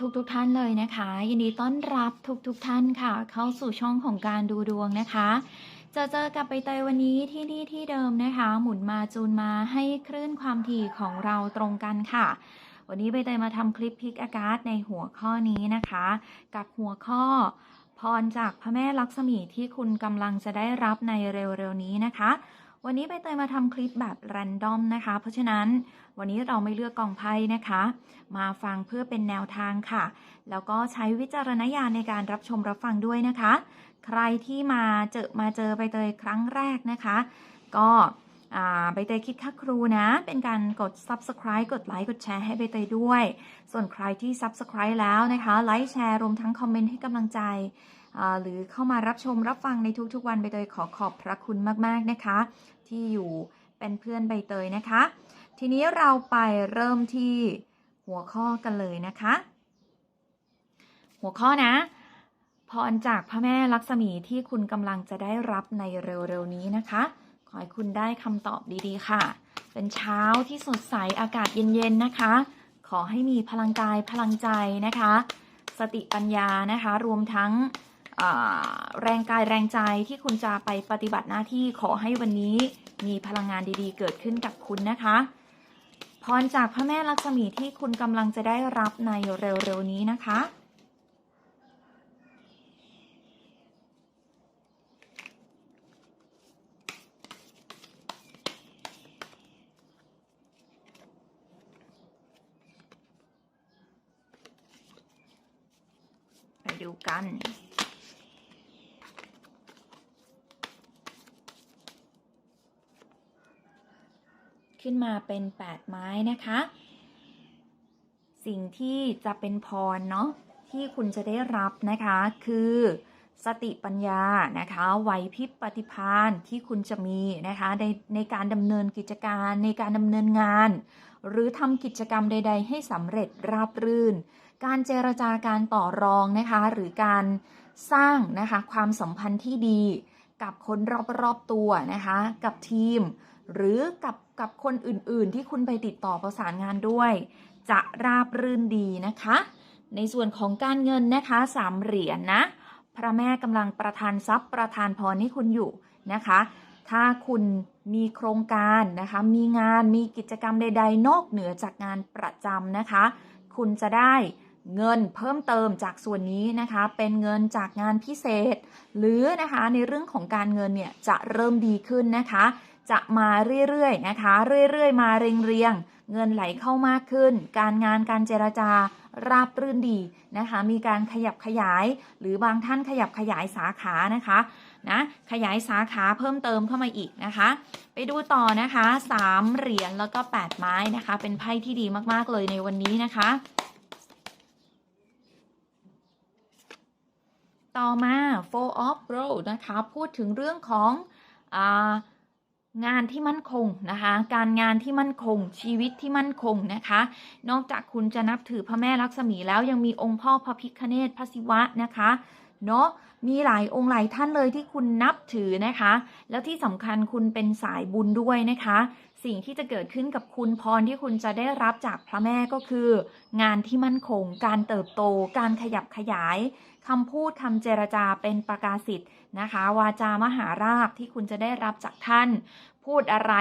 ทุกทุกๆท่านเลยนะคะ ยินดีต้อนรับทุกทุกๆท่านค่ะ เข้าสู่ช่องของการดูดวงนะคะจะเจอกับใบเตยวันนี้ที่นี่ที่เดิมนะคะ หมุนมาจูนมาให้คลื่นความถี่ของเราตรงกันค่ะ วันนี้ใบเตยมาทำคลิปพิกอากาศในหัวข้อนี้นะคะ กับหัวข้อพรจากพระแม่ลักษมีที่คุณกำลังจะได้รับในเร็วๆนี้นะคะ วันนี้ใบเตยมาทำคลิปแบบแรนดอมนะคะ เพราะฉะนั้นวันนี้เราไม่เลือกกองไพ่นะคะ มาฟังเพื่อเป็นแนวทางค่ะ แล้วก็ใช้วิจารณญาณในการรับชมรับฟังด้วยนะคะ ใครที่มาเจอมาเจอใบเตยครั้งแรกนะคะ ก็ใบเตยคิดค่าครูนะ เป็นการกด subscribe กดไลค์ กดแชร์ให้ใบเตยด้วย ส่วนใครที่ subscribe แล้วนะคะไลค์แชร์รวมทั้งคอมเมนต์ให้กำลังใจ หรือเข้ามารับชมรับฟังในทุกๆวันใบเตยขอขอบพระคุณมากๆนะคะ ที่อยู่เป็นเพื่อนใบเตยนะคะ ทีนี้เราไปเริ่มที่หัวข้อกันเลยนะคะ หัวข้อนะพรจากพระแม่ลักษมีที่คุณกำลังจะได้รับในเร็วๆนี้นะคะ ขอให้คุณได้คำตอบดีๆค่ะ เป็นเช้าที่สดใสอากาศเย็นๆนะคะ ขอให้มีพลังกายพลังใจนะคะ สติปัญญานะคะ รวมทั้ง แรงกายแรงใจที่คุณจะไปปฏิบัติหน้าที่ขอให้วันนี้มีพลังงานดีๆ เกิดขึ้นกับคุณนะคะพรจากพระแม่ลักษมีที่คุณกำลังจะได้รับในเร็วๆนี้นะคะ ไปดูกัน ขึ้นมาเป็น 8 ไม้นะคะ สิ่งที่จะเป็นพรเนาะที่คุณจะได้รับนะคะคือสติปัญญานะคะไหวพริบปฏิภาณที่คุณจะมีนะคะในในการดำเนินกิจการในการดำเนินงาน หรือทำกิจกรรมใด ๆ ให้สำเร็จราบรื่น การเจรจาการต่อรองนะคะหรือการสร้างนะคะความสัมพันธ์ที่ดีกับคนรอบๆตัวนะคะ กับทีม หรือกับกับคนอื่นๆ ที่คุณไปติดต่อประสานงานด้วย จะราบรื่นดีนะคะ ในส่วนของการเงินนะคะสามเหรียญนนะพระแม่กำลังประทานทรัพย์ประทานพรให้คุณอยู่นะคะ ถ้าคุณมีโครงการนะคะ มีงานมีกิจกรรมใด ๆ นอกเหนือจากงานประจำนะคะ คุณจะได้เงินเพิ่มเติมจากส่วนนี้นะคะ เป็นเงินจากงานพิเศษ หรือนะคะในเรื่องของการเงินเนี่ยจะเริ่มดีขึ้นนะคะ จะมาเรื่อยๆนะคะ เรื่อยๆ มาเรียงๆ เงินไหลเข้ามากขึ้น การงานการเจรจาราบรื่นดีนะคะ มีการขยับขยาย หรือบางท่านขยับขยายสาขานะคะนะขยายสาขาเพิ่มเติมเข้ามาอีกนะคะ ไปดูต่อนะคะ3เหรียญแล้วก็ 8 ไม้นะคะ เป็นไพ่ที่ดีมากๆเลยในวันนี้นะคะ ต่อมา four of road นะคะ พูดถึงเรื่องของอา งานที่มั่นคงนะคะ การงานที่มั่นคง ชีวิตที่มั่นคงนะคะ นอกจากคุณจะนับถือพระแม่ลักษมีแล้วยังมีองค์พ่อพระพิฆเนศพระศิวะนะคะเนาะมีหลายองค์หลายท่านเลยที่คุณนับถือนะคะ แล้วที่สำคัญคุณเป็นสายบุญด้วยนะคะ สิ่งที่จะเกิดขึ้นกับคุณพรที่คุณจะได้รับจากพระแม่ก็คือ งานที่มั่นคง การเติบโต การขยับขยาย คำพูดคำเจรจาเป็นประกาศสิทธ์นะคะ วาจามหาราบที่คุณจะได้รับจากท่าน พูดอะไร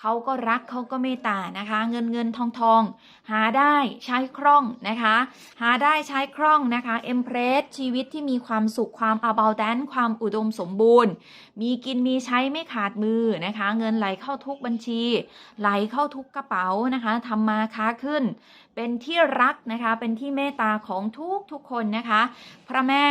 เขาก็รักเขาก็เมตตานะคะ เงินเงินทองทองหาได้ใช้คล่องนะคะ หาได้ใช้คล่องนะคะเอ็มเพรสชีวิตที่มีความสุขความอาบาลแดนความอุดมสมบูรณ์ มีกินมีใช้ไม่ขาดมือนะคะ เงินไหลเข้าทุกบัญชี ไหลเข้าทุกกระเป๋านะคะทำมาค้าขึ้น เป็นที่รักนะคะเป็นที่เมตตาของทุกทุกคนนะคะพระแม่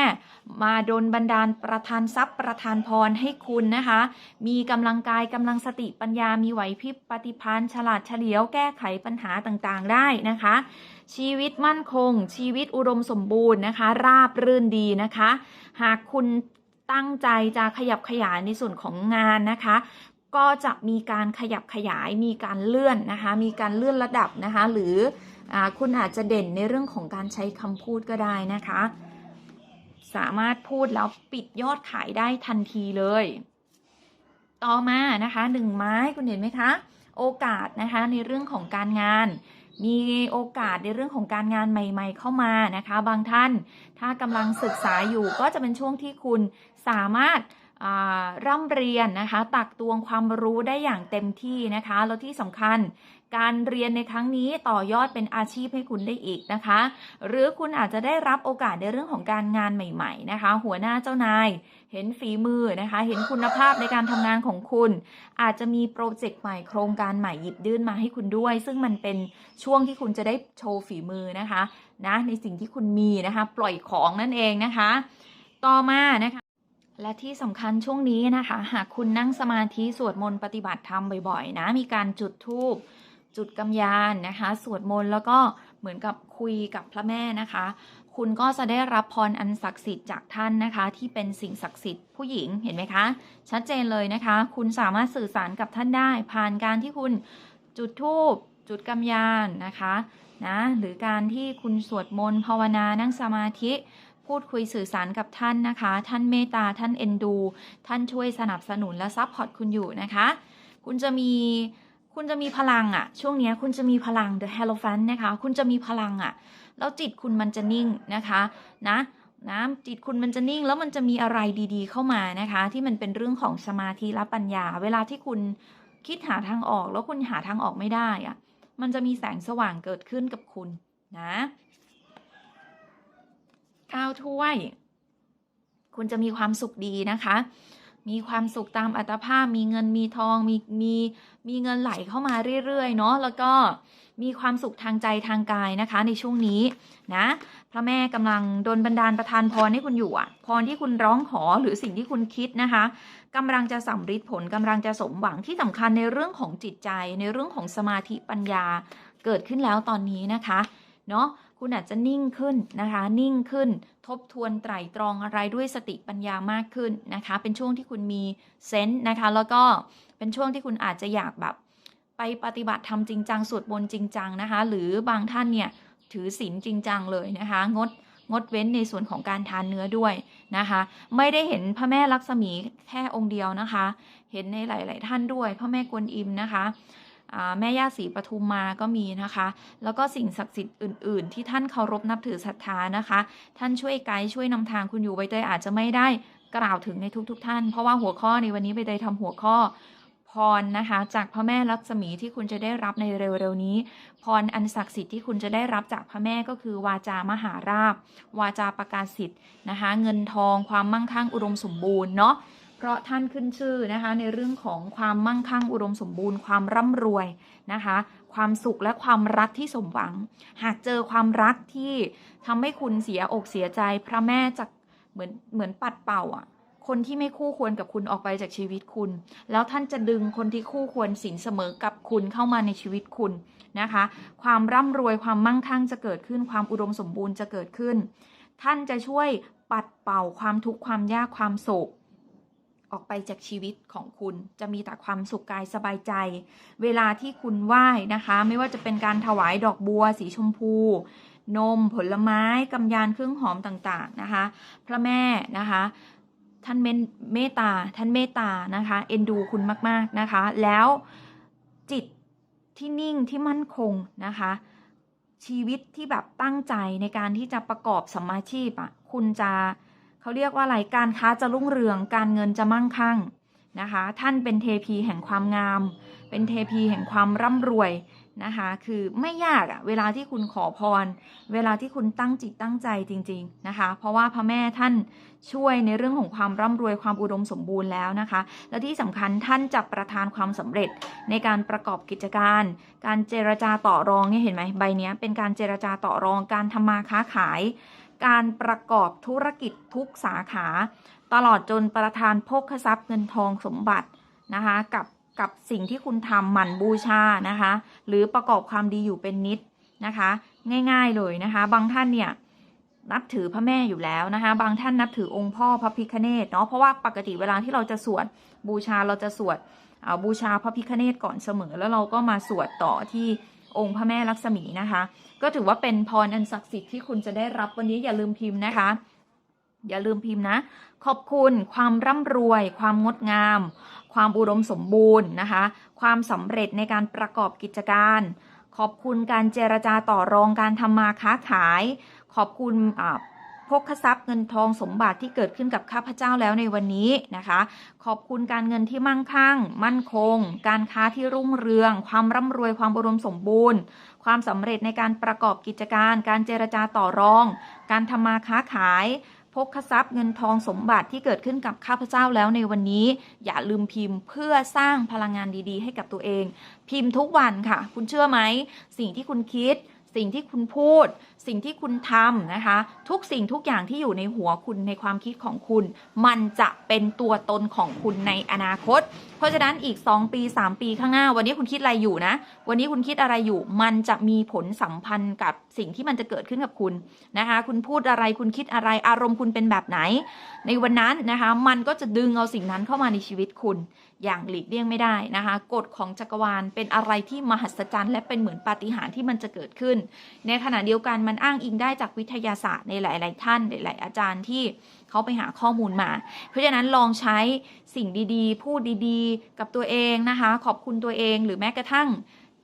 มาดลบันดาลประทานทรัพย์ประทานพรให้คุณนะคะ มีกำลังกายกำลังสติปัญญามีไหวพริบปฏิภาณฉลาดเฉลียวแก้ไขปัญหาต่างๆได้นะคะ ชีวิตมั่นคง ชีวิตอุดมสมบูรณ์นะคะ ราบรื่นดีนะคะ หากคุณตั้งใจจะขยับขยายในส่วนของงานนะคะก็จะมีการขยับขยายมีการเลื่อนนะคะ มีการเลื่อนระดับนะคะ หรืออคุณอาจจะเด่นในเรื่องของการใช้คำพูดก็ได้นะคะ สามารถพูดแล้วปิดยอดขายได้ทันทีเลย ต่อมานะคะหนึ่งไม้คุณเห็นไหมคะ โอกาสนะคะในเรื่องของการงาน มีโอกาสในเรื่องของการงานใหม่ ๆ เข้ามานะคะ บางท่านถ้ากำลังศึกษาอยู่ก็จะเป็นช่วงที่คุณสามารถ ร่ำเรียนนะคะ ตักตวงความรู้ได้อย่างเต็มที่นะคะ แล้วที่สำคัญการเรียนในครั้งนี้ต่อยอดเป็นอาชีพให้คุณได้อีกนะคะ หรือคุณอาจจะได้รับโอกาสในเรื่องของการงานใหม่ๆนะคะ หัวหน้าเจ้านาย เห็นฝีมือนะคะ เห็นคุณภาพในการทำงานของคุณ อาจจะมีโปรเจกต์ใหม่โครงการใหม่หยิบยื่นมาให้คุณด้วย ซึ่งมันเป็นช่วงที่คุณจะได้โชว์ฝีมือนะคะนะในสิ่งที่คุณมีนะคะ ปล่อยของนั่นเองนะคะ ต่อมานะคะ และที่สำคัญช่วงนี้นะคะ หากคุณนั่งสมาธิสวดมนต์ปฏิบัติธรรมบ่อยๆ นะ มีการจุดธูปจุดกำยานนะคะ สวดมนต์แล้วก็เหมือนกับคุยกับพระแม่นะคะ คุณก็จะได้รับพรอันศักดิ์สิทธิ์จากท่านนะคะ ที่เป็นสิ่งศักดิ์สิทธิ์ผู้หญิงเห็นไหมคะ ชัดเจนเลยนะคะ คุณสามารถสื่อสารกับท่านได้ ผ่านการที่คุณจุดธูปจุดกำยานนะคะนะหรือการที่คุณสวดมนต์ภาวนานั่งสมาธิ พูดคุยสื่อสารกับท่านนะคะ ท่านเมตตาท่านเอ็นดู ท่านช่วยสนับสนุนและซัพพอร์ตคุณอยู่นะคะ คุณจะมีคุณจะมีพลังอะช่วงนี้คุณจะมีพลัง The Hierophant นะคะ คุณจะมีพลังอะแล้วจิตคุณมันจะนิ่งนะคะนะนะจิตคุณมันจะนิ่งแล้วมันจะมีอะไรดีๆ เข้ามานะคะ ที่มันเป็นเรื่องของสมาธิและปัญญา เวลาที่คุณคิดหาทางออกแล้วคุณหาทางออกไม่ได้อะมันจะมีแสงสว่างเกิดขึ้นกับคุณนะ ก้าวถ้วย คุณจะมีความสุขดีนะคะ มีความสุขตามอัตภาพ มีเงินมีทอง มีมีมีเงินไหลเข้ามาเรื่อยๆเนาะ แล้วก็มีความสุขทางใจทางกายนะคะในช่วงนี้นะพระแม่กำลังโดนบันดาลประทานพรให้คุณอยู่อะพรที่คุณร้องขอหรือสิ่งที่คุณคิดนะคะกำลังจะสำเร็จผลกำลังจะสมหวังที่สำคัญในเรื่องของจิตใจ ในเรื่องของสมาธิปัญญาเกิดขึ้นแล้วตอนนี้นะคะเนาะ คุณอาจจะนิ่งขึ้นนะคะ นิ่งขึ้น ทบทวนไตร่ตรองอะไรด้วยสติปัญญามากขึ้นนะคะ เป็นช่วงที่คุณมีเซนส์นะคะ แล้วก็เป็นช่วงที่คุณอาจจะอยากแบบ ไปปฏิบัติธรรมจริงจังสวดมนต์จริงจังนะคะ หรือบางท่านเนี่ยถือศีลจริงจังเลยนะคะ งดงดเว้นในส่วนของการทานเนื้อด้วยนะคะ ไม่ได้เห็นพระแม่ลักษมีแค่องค์เดียวนะคะ เห็นในหลาย ๆ ท่านด้วยพระแม่กวนอิมนะคะ แม่ย่าศรีปทุมมาก็มีนะคะ แล้วก็สิ่งศักดิ์สิทธิ์อื่น ๆ ที่ท่านเคารพนับถือศรัทธานะคะ ท่านช่วยไกด์ช่วยนำทางคุณอยู่ใบเตยอาจจะไม่ได้กล่าวถึงในทุกๆท่าน เพราะว่าหัวข้อในวันนี้ใบเตยทำหัวข้อพรนะคะ จากพระแม่ลักษมีที่คุณจะได้รับในเร็วๆนี้ พรอันศักดิ์สิทธิ์ที่คุณจะได้รับจากพระแม่ก็คือวาจามหาราบ วาจาประกาศสิทธิ์นะคะ เงินทองความมั่งคั่งอุดมสมบูรณ์เนาะ เพราะท่านขึ้นชื่อนะคะในเรื่องของความมั่งคั่งอุดมสมบูรณ์ความร่ำรวยนะคะ ความสุขและความรักที่สมหวัง หากเจอความรักที่ทำให้คุณเสียอกเสียใจ พระแม่จะเหมือนเหมือนปัดเป่าอะคนที่ไม่คู่ควรกับคุณออกไปจากชีวิตคุณ แล้วท่านจะดึงคนที่คู่ควรสินเสมอกับคุณเข้ามาในชีวิตคุณนะคะ ความร่ำรวยความมั่งคั่งจะเกิดขึ้น ความอุดมสมบูรณ์จะเกิดขึ้น ท่านจะช่วยปัดเป่าความทุกข์ความยากความโศก ออกไปจากชีวิตของคุณจะมีแต่ความสุขกายสบายใจ เวลาที่คุณไหว้นะคะ ไม่ว่าจะเป็นการถวายดอกบัว สีชมพู นม ผลไม้กำยานเครื่องหอมต่างๆนะคะ พระแม่นะคะท่านเมตตาท่านเมตตานะคะ เอ็นดูคุณมากๆนะคะ แล้วจิตที่นิ่งที่มั่นคงนะคะ ชีวิตที่แบบตั้งใจในการที่จะประกอบสมาชีพอะคุณจะ เขาเรียกว่าอะไรการค้าจะรุ่งเรือง การเงินจะมั่งคั่งนะคะ ท่านเป็นเทพีแห่งความงาม เป็นเทพีแห่งความร่ำรวยนะคะ คือไม่ยากอะเวลาที่คุณขอพร เวลาที่คุณตั้งจิตตั้งใจจริง ๆนะคะ เพราะว่าพระแม่ท่านช่วยในเรื่องของความร่ำรวยความอุดมสมบูรณ์แล้วนะคะ และที่สำคัญท่านจะประทานความสำเร็จในการประกอบกิจการ การเจรจาต่อรองเนี่ยเห็นไหมใบเนี้ยเป็นการเจรจาต่อรองการทำมาค้าขาย การประกอบธุรกิจทุกสาขา ตลอดจนประทานโภคทรัพย์เงินทองสมบัตินะคะกับกับสิ่งที่คุณทำหมั่นบูชานะคะ หรือประกอบความดีอยู่เป็นนิดนะคะ ง่ายๆเลยนะคะ บางท่านเนี่ยนับถือพระแม่อยู่แล้วนะคะ บางท่านนับถือองค์พ่อพระพิฆเนศเนาะเพราะว่าปกติเวลาที่เราจะสวดบูชาเราจะสวดบูชาพระพิฆเนศก่อนเสมอ แล้วเราก็มาสวดต่อที่ องค์พระแม่ลักษมีนะคะ ก็ถือว่าเป็นพรอันศักดิ์สิทธิ์ที่คุณจะได้รับวันนี้อย่าลืมพิมพ์นะคะ อย่าลืมพิมพ์นะ ขอบคุณความร่ำรวย ความงดงาม ความอุดมสมบูรณ์นะคะ ความสำเร็จในการประกอบกิจการ ขอบคุณการเจรจาต่อรองการทำมาค้าขาย ขอบคุณ พกทรัพย์เงินทองสมบัติที่เกิดขึ้นกับข้าพเจ้าแล้วในวันนี้นะคะ ขอบคุณการเงินที่มั่งคั่ง มั่นคง การค้าที่รุ่งเรือง ความร่ำรวยความอุดมสมบูรณ์ ความสำเร็จในการประกอบกิจการ การเจรจาต่อรอง การทำมาค้าขายพกทรัพย์เงินทองสมบัติที่เกิดขึ้นกับข้าพเจ้าแล้วในวันนี้ อย่าลืมพิมพ์เพื่อสร้างพลังงานดีๆ ให้กับตัวเอง พิมพ์ทุกวันค่ะ คุณเชื่อไหม สิ่งที่คุณคิด สิ่งที่คุณพูด สิ่งที่คุณทำนะคะ ทุกสิ่งทุกอย่างที่อยู่ในหัวคุณในความคิดของคุณ มันจะเป็นตัวตนของคุณในอนาคต เพราะฉะนั้นอีก 2 ปี 3 ปีข้างหน้า วันนี้คุณคิดอะไรอยู่นะ วันนี้คุณคิดอะไรอยู่ มันจะมีผลสัมพันธ์กับสิ่งที่มันจะเกิดขึ้นกับคุณนะคะ คุณพูดอะไรคุณคิดอะไรอารมณ์คุณเป็นแบบไหน ในวันนั้นนะคะ มันก็จะดึงเอาสิ่งนั้นเข้ามาในชีวิตคุณ อย่างหลีกเลี่ยงไม่ได้นะคะ กฎของจักรวาลเป็นอะไรที่มหัศจรรย์และเป็นเหมือนปาฏิหาริย์ที่มันจะเกิดขึ้นในขณะเดียวกันมันอ้างอิงได้จากวิทยาศาสตร์ในหลาย ๆ ท่านหลาย ๆ อาจารย์ที่เขาไปหาข้อมูลมา เพราะฉะนั้นลองใช้สิ่งดีๆ พูดดีๆ กับตัวเองนะคะ ขอบคุณตัวเองหรือแม้กระทั่ง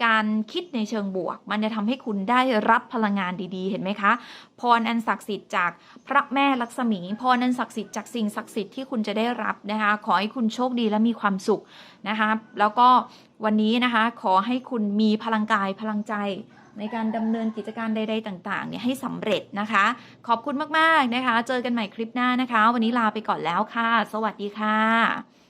การคิดในเชิงบวก มันจะทำให้คุณได้รับพลังงานดีๆ เห็นไหมคะ พรอันศักดิ์สิทธิ์จากพระแม่ลักษมี พรอันศักดิ์สิทธิ์จากสิ่งศักดิ์สิทธิ์ที่คุณจะได้รับนะคะ ขอให้คุณโชคดีและมีความสุขนะคะ แล้วก็วันนี้นะคะ ขอให้คุณมีพลังกายพลังใจ ในการดำเนินกิจการใด ๆ ต่างๆเนี่ยให้สำเร็จนะคะ ขอบคุณมากๆนะคะ เจอกันใหม่คลิปหน้านะคะ วันนี้ลาไปก่อนแล้วค่ะ สวัสดีค่ะ